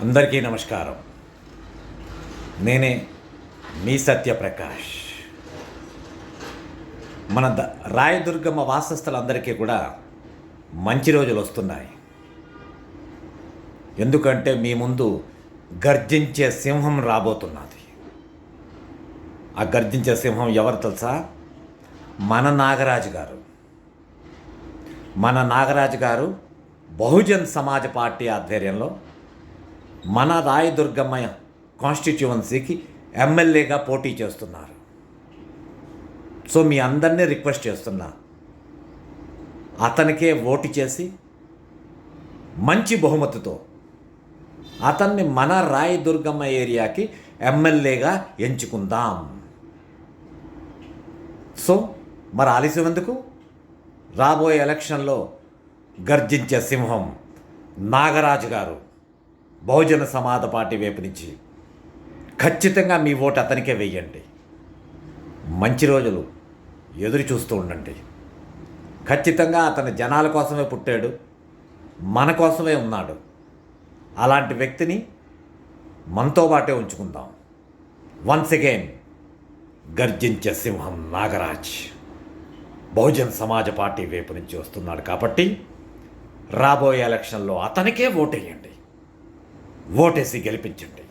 అందరికీ నమస్కారం. నేనే మీ సత్యప్రకాష్. మన ద రాయదుర్గమ్మ వాసస్థలందరికీ కూడా మంచి రోజులు వస్తున్నాయి. ఎందుకంటే మీ ముందు గర్జించే సింహం రాబోతున్నది. ఆ గర్జించే సింహం ఎవరు తెలుసా? మన నాగరాజు గారు. మన నాగరాజు గారు బహుజన్ సమాజ్ పార్టీ ఆధ్వర్యంలో మన రాయదుర్గమ్మ కాన్స్టిట్యువెన్సీకి ఎమ్మెల్యేగా పోటీ చేస్తున్నారు. సో మీ అందరినీ రిక్వెస్ట్ చేస్తున్నా అతనికే ఓటు చేసి మంచి బహుమతితో అతన్ని మన రాయదుర్గమ్మ ఏరియాకి ఎమ్మెల్యేగా ఎంచుకుందాం. సో మరి ఆలస్యం ఎందుకు? రాబోయే ఎలక్షన్లో గర్జించే సింహం నాగరాజు గారు. బహుజన సమాధ పార్టీ వైపు నుంచి ఖచ్చితంగా మీ ఓటు అతనికే వెయ్యండి మంచి రోజులు ఎదురు చూస్తూ ఉండండి. ఖచ్చితంగా అతని జనాల కోసమే పుట్టాడు మన కోసమే ఉన్నాడు. అలాంటి వ్యక్తిని మనతో పాటే ఉంచుకుందాం. వన్స్ అగైన్ గర్జించే సింహం నాగరాజ్. బహుజన్ సమాజ పార్టీ వైపు నుంచి వస్తున్నాడు కాబట్టి రాబోయే ఎలక్షన్లో అతనికే ఓటేయండి. ఓటేసి గెలిపించండి.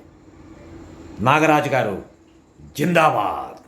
నాగరాజు గారు జిందాబాద్.